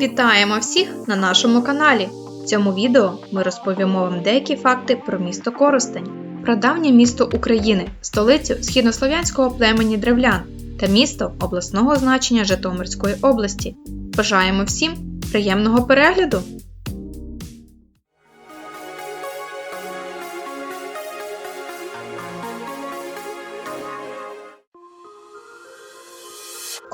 Вітаємо всіх на нашому каналі. В цьому відео ми розповімо вам деякі факти про місто Коростень, про давнє місто України, столицю східнослов'янського племені древлян та місто обласного значення Житомирської області. Бажаємо всім приємного перегляду!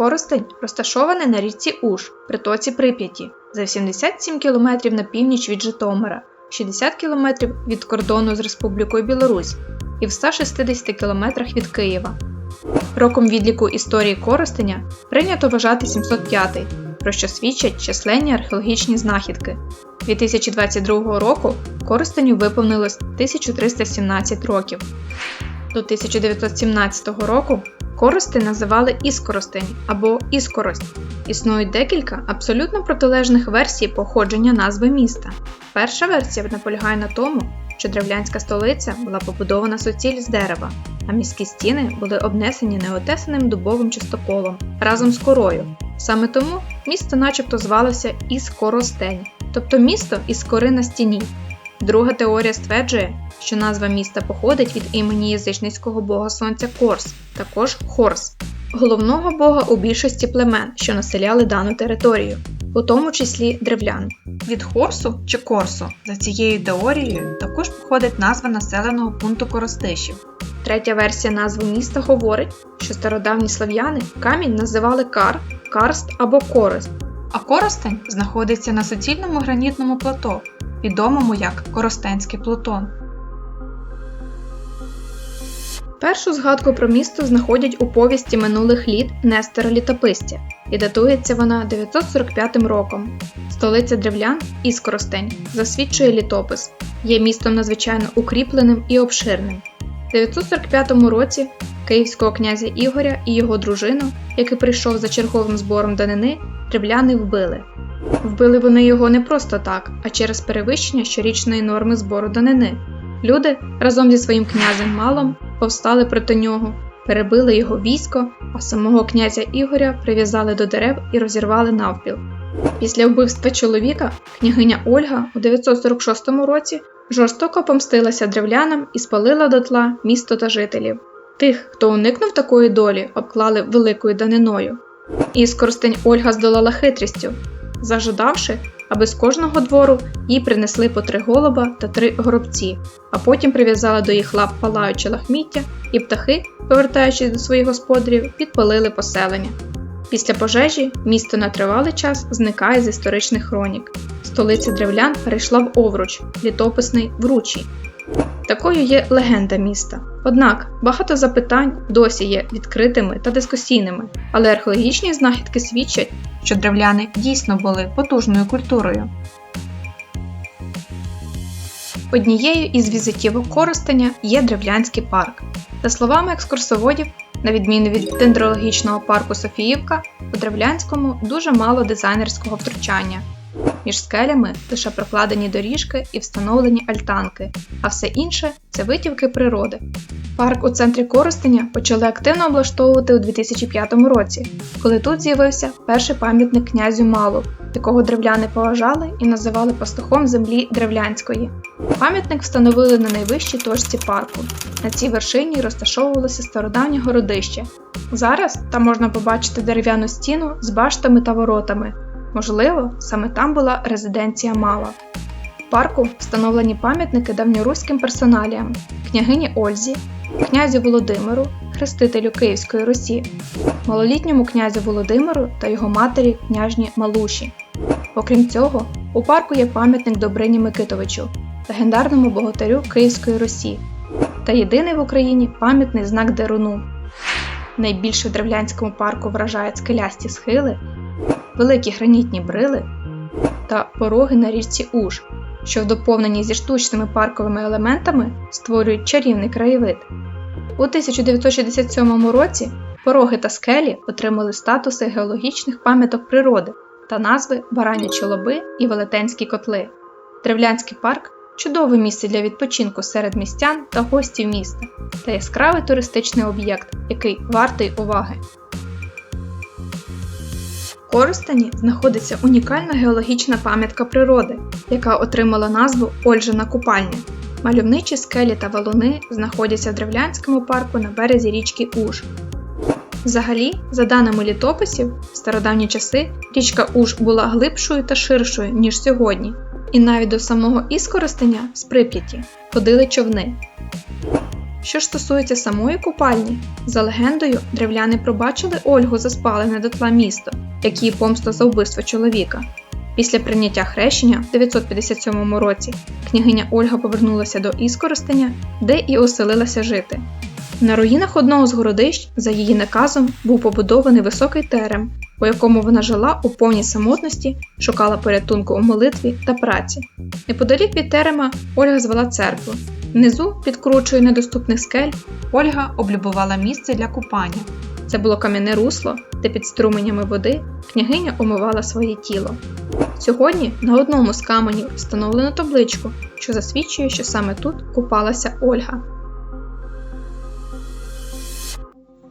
Коростень розташований на річці Уж, притоці Прип'яті, за 87 км на північ від Житомира, 60 км від кордону з Республікою Білорусь і в 160 км від Києва. Роком відліку історії Коростеня прийнято вважати 705, про що свідчать численні археологічні знахідки. 2022 року Коростеню виповнилось 1317 років. До 1917 року Коростень називали Іскоростень або Іскорость. Існують декілька абсолютно протилежних версій походження назви міста. Перша версія наполягає на тому, що древлянська столиця була побудована суціль з дерева, а міські стіни були обнесені неотесаним дубовим частоколом разом з корою. Саме тому місто начебто звалося Іскоростень, тобто місто із кори на стіні. Друга теорія стверджує, що назва міста походить від імені язичницького бога сонця Корс, також Хорс, головного бога у більшості племен, що населяли дану територію, у тому числі древлян. Від Хорсу чи Корсу за цією теорією також походить назва населеного пункту Коростишів. Третя версія назви міста говорить, що стародавні слав'яни камінь називали Кар, Карст або Корест, а Коростень знаходиться на суцільному гранітному плато, відомому як Коростенський Плутон. Першу згадку про місто знаходять у повісті минулих літ Нестора Літописця, і датується вона 945 роком. Столиця древлян Іскоростень засвідчує літопис, є містом надзвичайно укріпленим і обширним. У 945 році київського князя Ігоря і його дружину, який прийшов за черговим збором данини, древляни вбили. Вбили вони його не просто так, а через перевищення щорічної норми збору данини. Люди разом зі своїм князем Малом повстали проти нього, перебили його військо, а самого князя Ігоря прив'язали до дерев і розірвали навпіл. Після вбивства чоловіка княгиня Ольга у 946 році жорстоко помстилася древлянам і спалила дотла місто та жителів. Тих, хто уникнув такої долі, обклали великою даниною. Іскоростень Ольга здолала хитрістю, зажадавши, аби з кожного двору їй принесли по три голуба та три горобці, а потім прив'язали до їх лап палаюче лахміття, і птахи, повертаючись до своїх господарів, підпалили поселення. Після пожежі місто на тривалий час зникає з історичних хронік. Столиця древлян перейшла в Овруч, літописний Вручі. Такою є легенда міста. Однак багато запитань досі є відкритими та дискусійними, але археологічні знахідки свідчать, що древляни дійсно були потужною культурою. Однією із візитівок Коростеня є древлянський парк. За словами екскурсоводів, на відміну від дендрологічного парку Софіївка, у Древлянському дуже мало дизайнерського втручання. Між скелями лише прокладені доріжки і встановлені альтанки, а все інше це витівки природи. Парк у центрі Коростеня почали активно облаштовувати у 2005 році, коли тут з'явився перший пам'ятник князю Малу, якого древляни поважали і називали пастухом землі древлянської. Пам'ятник встановили на найвищій точці парку. На цій вершині розташовувалося стародавнє городище. Зараз там можна побачити дерев'яну стіну з баштами та воротами. Можливо, саме там була резиденція Мала. Парку встановлені пам'ятники давньоруським персоналіям княгині Ользі, князю Володимиру, хрестителю Київської Русі, малолітньому князю Володимиру та його матері княжні Малуші. Окрім цього, у парку є пам'ятник Добрині Микитовичу, легендарному богатирю Київської Русі, та єдиний в Україні пам'ятний знак Деруну. Найбільше в древлянському парку вражають скелясті схили великі гранітні брили та пороги на річці Уж, що в доповненні зі штучними парковими елементами створюють чарівний краєвид. У 1967 році пороги та скелі отримали статуси геологічних пам'яток природи та назви Баранячі лоби і Велетенські котли. Древлянський парк чудове місце для відпочинку серед містян та гостів міста та яскравий туристичний об'єкт, який вартий уваги. В знаходиться унікальна геологічна пам'ятка природи, яка отримала назву Ольжина купальня. Мальовничі скелі та валуни знаходяться в Древлянському парку на березі річки Уж. Взагалі, за даними літописів, в стародавні часи річка Уж була глибшою та ширшою, ніж сьогодні, і навіть до самого Іскоростеня з Прип'яті ходили човни. Що ж стосується самої купальні, за легендою, древляни пробачили Ольгу за спалене дотла місто, як її помста за вбивство чоловіка. Після прийняття хрещення в 957 році княгиня Ольга повернулася до Іскоростеня, де і оселилася жити. На руїнах одного з городищ, за її наказом, був побудований високий терем, у якому вона жила у повній самотності, шукала порятунку у молитві та праці. Неподалік від терема Ольга звела церкву. Внизу, під кручою недоступних скель, Ольга облюбувала місце для купання. Це було кам'яне русло, де під струменями води княгиня омивала своє тіло. Сьогодні на одному з каменів встановлено табличку, що засвідчує, що саме тут купалася Ольга.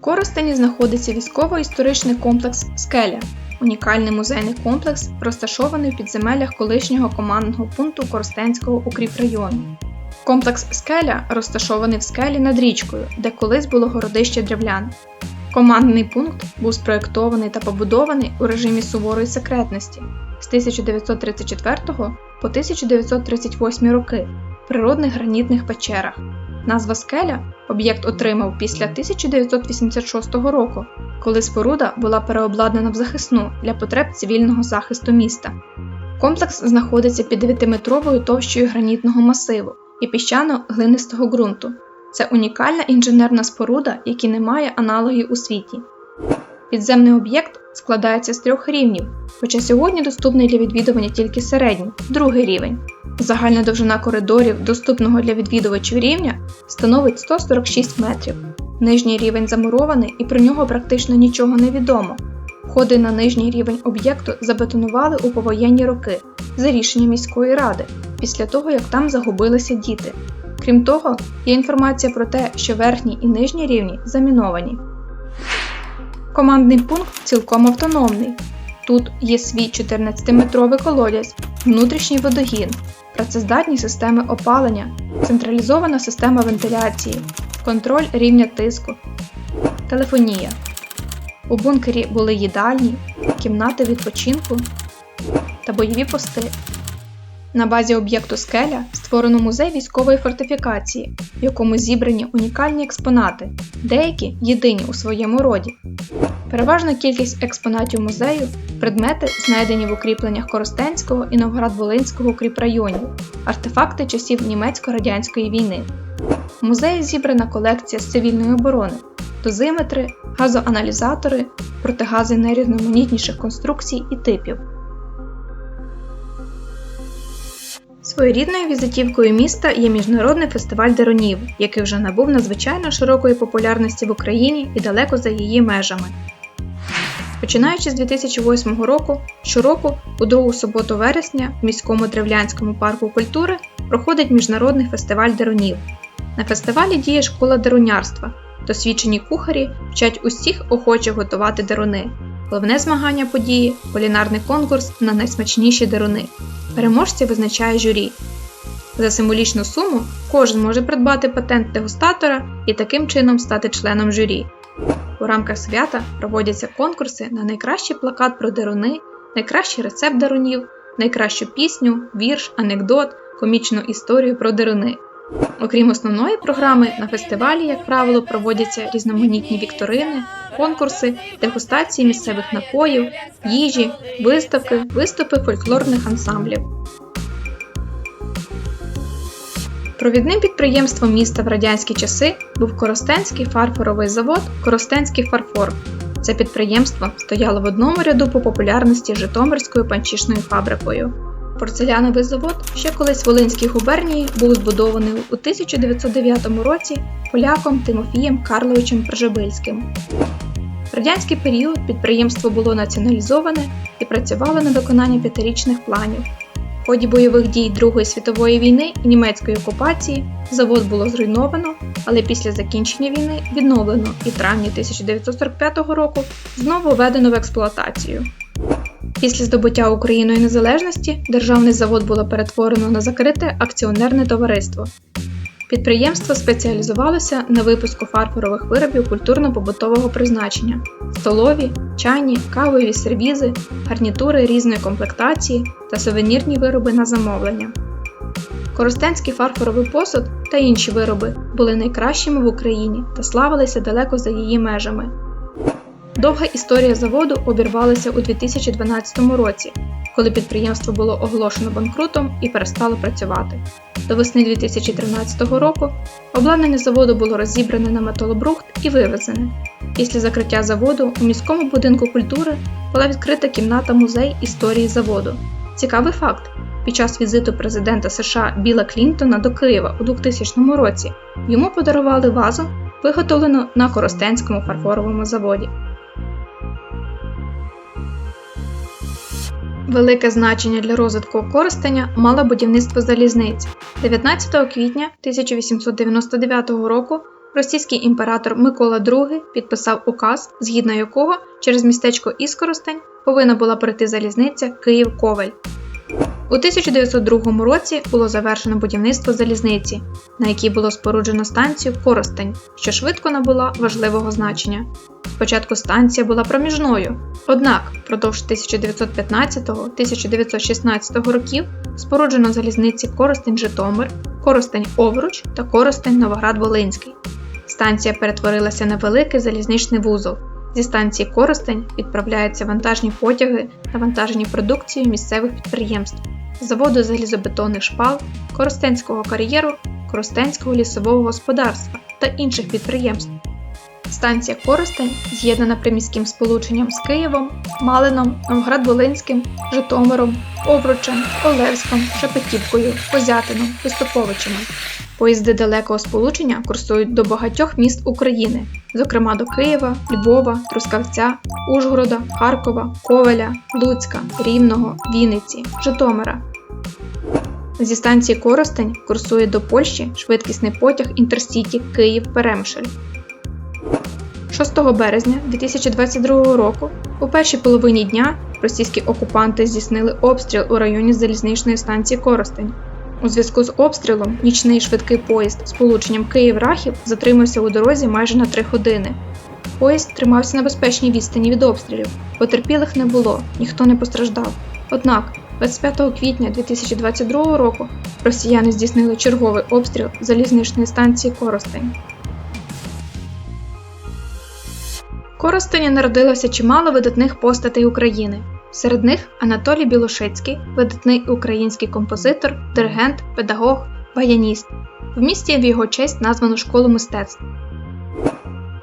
Коростені знаходиться військово-історичний комплекс Скеля, унікальний музейний комплекс, розташований в підземеллях колишнього командного пункту Коростенського укріпрайону. Комплекс Скеля розташований в скелі над річкою, де колись було городище древлян. Командний пункт був спроєктований та побудований у режимі суворої секретності з 1934 по 1938 роки в природних гранітних печерах. Назва скеля об'єкт отримав після 1986 року, коли споруда була переобладнана в захисну для потреб цивільного захисту міста. Комплекс знаходиться під 9-метровою товщою гранітного масиву і піщано-глинистого ґрунту. Це унікальна інженерна споруда, яка не має аналогів у світі. Підземний об'єкт складається з трьох рівнів, хоча сьогодні доступний для відвідування тільки середній, другий рівень. Загальна довжина коридорів, доступного для відвідувачів рівня, становить 146 метрів. Нижній рівень замурований і про нього практично нічого не відомо. Входи на нижній рівень об'єкту забетонували у повоєнні роки за рішенням міської ради, після того як там загубилися діти. Крім того, є інформація про те, що верхній і нижні рівні заміновані. Командний пункт цілком автономний. Тут є свій 14-метровий колодязь, внутрішній водогін, працездатні системи опалення, централізована система вентиляції, контроль рівня тиску, телефонія. У бункері були їдальні, кімнати відпочинку та бойові пости. На базі об'єкту скеля створено музей військової фортифікації, в якому зібрані унікальні експонати, деякі єдині у своєму роді. Переважна кількість експонатів музею предмети, знайдені в укріпленнях Коростенського і Новгород-Волинського укріпрайонів, артефакти часів німецько-радянської війни. В музеї зібрана колекція з цивільної оборони, дозиметри, газоаналізатори, протигази найрізноманітніших конструкцій і типів. Своєрідною візитівкою міста є міжнародний фестиваль деронів, який вже набув надзвичайно широкої популярності в Україні і далеко за її межами. Починаючи з 2008 року, щороку, у другу суботу вересня, в міському древлянському парку культури проходить міжнародний фестиваль деронів. На фестивалі діє школа деронярства. Досвідчені кухарі вчать усіх охочих готувати деруни. Головне змагання події кулінарний конкурс на найсмачніші деруни. Переможця визначає журі. За символічну суму кожен може придбати патент дегустатора і таким чином стати членом журі. У рамках свята проводяться конкурси на найкращий плакат про деруни, найкращий рецепт дерунів, найкращу пісню, вірш, анекдот, комічну історію про деруни. Окрім основної програми, на фестивалі, як правило, проводяться різноманітні вікторини, конкурси, дегустації місцевих напоїв, їжі, виставки, виступи фольклорних ансамблів. Провідним підприємством міста в радянські часи був Коростенський фарфоровий завод Коростенський фарфор. Це підприємство стояло в одному ряду по популярності Житомирською панчішною фабрикою. Порцеляновий завод ще колись в Волинській губернії був збудований у 1909 році поляком Тимофієм Карловичем Пржебильським. В радянський період підприємство було націоналізоване і працювало на виконання п'ятирічних планів. В ході бойових дій Другої світової війни і німецької окупації завод було зруйновано, але після закінчення війни відновлено і в травні 1945 року знову введено в експлуатацію. Після здобуття Україною незалежності державний завод було перетворено на закрите акціонерне товариство. Підприємство спеціалізувалося на випуску фарфорових виробів культурно-побутового призначення: столові, чайні, кавові сервізи, гарнітури різної комплектації та сувенірні вироби на замовлення. Коростенський фарфоровий посуд та інші вироби були найкращими в Україні та славилися далеко за її межами. Довга історія заводу обірвалася у 2012 році, коли підприємство було оголошено банкрутом і перестало працювати. До весни 2013 року обладнання заводу було розібране на металобрухт і вивезене. Після закриття заводу у міському будинку культури була відкрита кімната музей історії заводу. Цікавий факт: під час візиту президента США Біла Клінтона до Києва у 2000 році йому подарували вазу, виготовлену на Коростенському фарфоровому заводі. Велике значення для розвитку користення мало будівництво залізниць. 19 квітня 1899 року російський імператор Микола II підписав указ, згідно якого через містечко Іскоростень повинна була пройти залізниця Київ-Ковель. У 1902 році було завершено будівництво залізниці, на якій було споруджено станцію Коростень, що швидко набула важливого значення. Спочатку станція була проміжною, однак впродовж 1915-1916 років споруджено залізниці Коростень-Житомир, Коростень-Овруч та Коростень-Новоград-Волинський. Станція перетворилася на великий залізничний вузол. Зі станції Коростень відправляються вантажні потяги, та вантажені продукції місцевих підприємств, заводу залізобетонних шпал, Коростенського кар'єру, Коростенського лісового господарства та інших підприємств. Станція Коростень з'єднана приміським сполученням з Києвом, Малином, Новград-Волинським, Житомиром, Овручем, Олевськом, Шепетівкою, Козятином, Виступовичами. Поїзди далекого сполучення курсують до багатьох міст України, зокрема до Києва, Львова, Трускавця, Ужгорода, Харкова, Ковеля, Луцька, Рівного, Вінниці, Житомира. Зі станції Коростень курсує до Польщі швидкісний потяг Інтерсіті Київ-Перемшель. 6 березня 2022 року, у першій половині дня, російські окупанти здійснили обстріл у районі залізничної станції Коростень. У зв'язку з обстрілом нічний швидкий поїзд з полученням Київ-Рахів затримався у дорозі майже на 3 години. Поїзд тримався на безпечній відстані від обстрілів, потерпілих не було, ніхто не постраждав. Однак, 25 квітня 2022 року росіяни здійснили черговий обстріл залізничної станції Коростень. Коростені народилося чимало видатних постатей України. Серед них Анатолій Білошицький, видатний український композитор, диригент, педагог, баяніст. В місті в його честь названо школу мистецтв.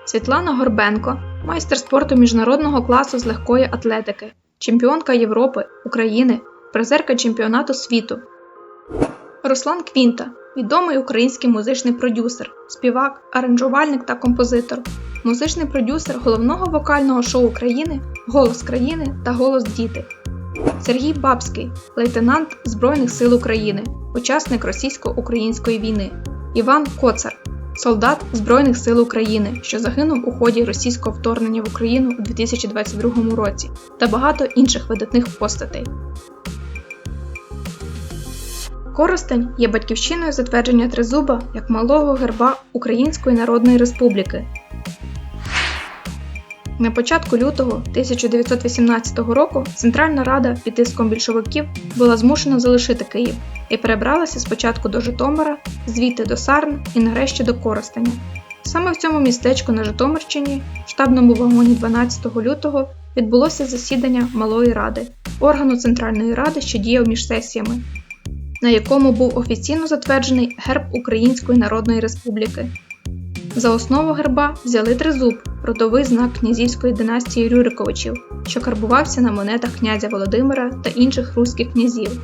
Світлана Горбенко, майстер спорту міжнародного класу з легкої атлетики, чемпіонка Європи, України, призерка чемпіонату світу. Руслан Квінта, відомий український музичний продюсер, співак, аранжувальник та композитор, музичний продюсер головного вокального шоу країни Голос країни та Голос Діти. Сергій Бабський, лейтенант Збройних сил України, учасник російсько-української війни. Іван Коцар, солдат Збройних сил України, що загинув у ході російського вторгнення в Україну у 2022 році, та багато інших видатних постатей. Коростень є батьківщиною затвердження тризуба як малого герба Української Народної Республіки. На початку лютого 1918 року Центральна Рада під тиском більшовиків була змушена залишити Київ і перебралася спочатку до Житомира, звідти до Сарн і нарешті до Коростеня. Саме в цьому містечку на Житомирщині, штабному вагоні 12 лютого, відбулося засідання Малої Ради, органу Центральної Ради, що діяв між сесіями, на якому був офіційно затверджений герб Української Народної Республіки. За основу герба взяли тризуб, родовий знак князівської династії Рюриковичів, що карбувався на монетах князя Володимира та інших руських князів.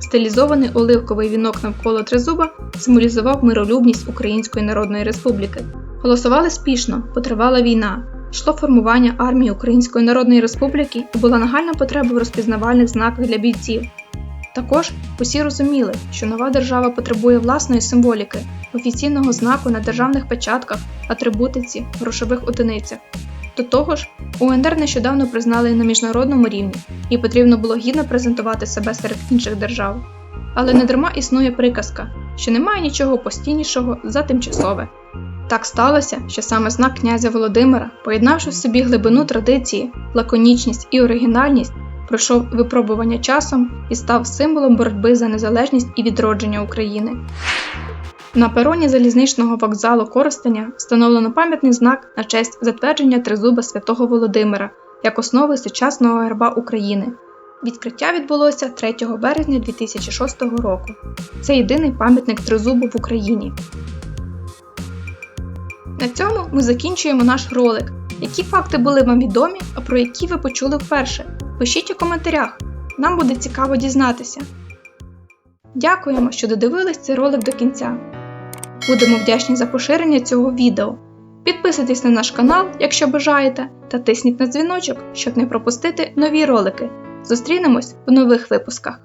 Стилізований оливковий вінок навколо тризуба символізував миролюбність Української Народної Республіки. Голосували спішно, потривала війна, йшло формування армії Української Народної Республіки і була нагальна потреба в розпізнавальних знаках для бійців. Також усі розуміли, що нова держава потребує власної символіки, офіційного знаку на державних печатках, атрибутиці, грошових одиницях. До того ж, УНР нещодавно признали на міжнародному рівні, і потрібно було гідно презентувати себе серед інших держав. Але не дарма існує приказка, що немає нічого постійнішого за тимчасове. Так сталося, що саме знак князя Володимира, поєднавши в собі глибину традиції, лаконічність і оригінальність, пройшов випробування часом і став символом боротьби за незалежність і відродження України. На пероні залізничного вокзалу Коростеня встановлено пам'ятний знак на честь затвердження тризуба святого Володимира як основи сучасного герба України. Відкриття відбулося 3 березня 2006 року. Це єдиний пам'ятник тризубу в Україні. На цьому ми закінчуємо наш ролик. Які факти були вам відомі, а про які ви почули вперше? Пишіть у коментарях, нам буде цікаво дізнатися. Дякуємо, що додивились цей ролик до кінця. Будемо вдячні за поширення цього відео. Підписуйтесь на наш канал, якщо бажаєте, та тисніть на дзвіночок, щоб не пропустити нові ролики. Зустрінемось у нових випусках.